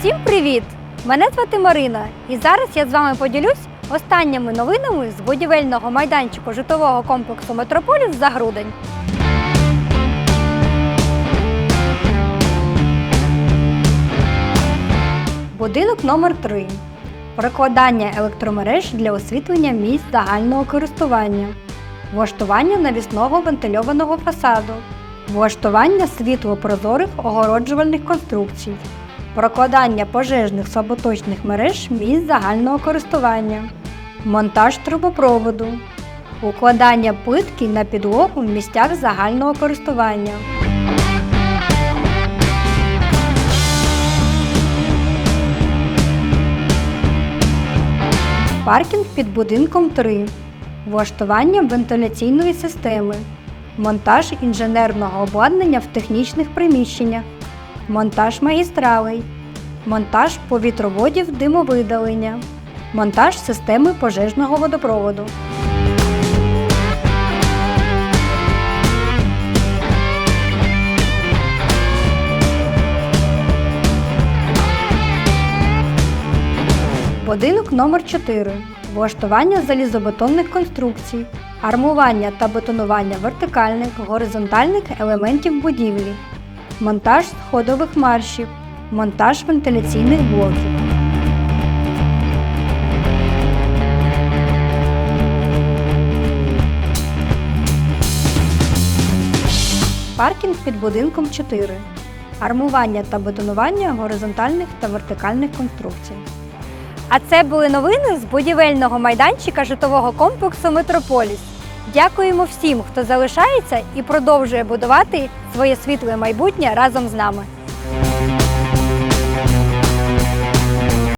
Всім привіт! Мене звати Марина, і зараз я з вами поділюсь останніми новинами з будівельного майданчику житлового комплексу Метрополіс за грудень. Будинок номер 3 Прокладання електромереж для освітлення місць загального користування. Влаштування навісного вентильованого фасаду. Влаштування світлопрозорих огороджувальних конструкцій. Прокладання пожежних слаботочних мереж місць загального користування. Монтаж трубопроводу. Укладання плитки на підлогу в місцях загального користування. Паркінг під будинком 3. Влаштування вентиляційної системи. Монтаж інженерного обладнання в технічних приміщеннях. Монтаж магістралей. Монтаж повітроводів димовидалення. Монтаж системи пожежного водопроводу. Будинок номер 4 Влаштування залізобетонних конструкцій, армування та бетонування вертикальних, горизонтальних елементів будівлі, монтаж сходових маршів, монтаж вентиляційних блоків. Паркінг під будинком 4. Армування та бетонування горизонтальних та вертикальних конструкцій. А це були новини з будівельного майданчика житлового комплексу Метрополіс. Дякуємо всім, хто залишається і продовжує будувати своє світле майбутнє разом з нами.